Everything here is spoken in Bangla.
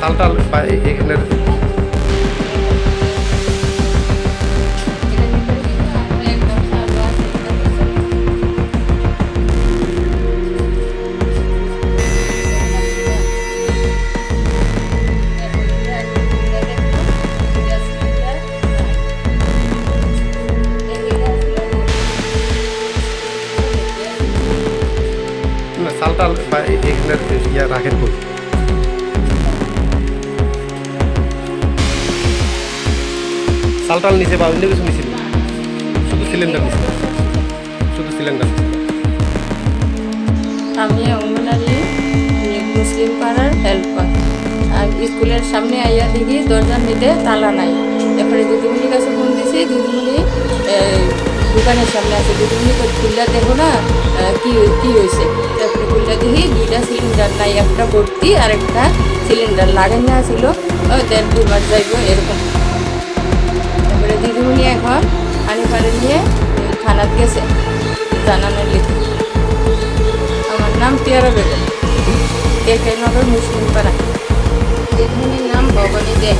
সালটাল এখানের সালটাল বা এখানের ইয়া রাখেন কই সালটাল নিচে বা অন্য কিছু নিছিল। শুধু সিলিন্ডার নিছিল। শুধু সিলিন্ডার আমি অঙ্গনারী মুসলিম পাড়ার হেল্পার আর স্কুলের সামনে আইয়া দেখি দরজার মধ্যে তালা নাই। এরপরে দিদিমণির কাছে ফোন দিছি, দিদিমণি দোকানের সামনে আছে। দিদিমণি কই খুললা দেখো না কি কি হয়েছে তারপরে খুললা দেখি দুইটা সিলিন্ডার নাই, একটা ভর্তি আর একটা সিলিন্ডার লাগানো ছিল দেড় মাস যাইব, এরকম। দিদিমণি আনি পানি পানি নিয়ে থানাত গেছে। জানানোর লিখে। আমার নাম টিয়ারা বেগম। দেখাই নগর মুসলিম পাড়া নাম ভবানী দে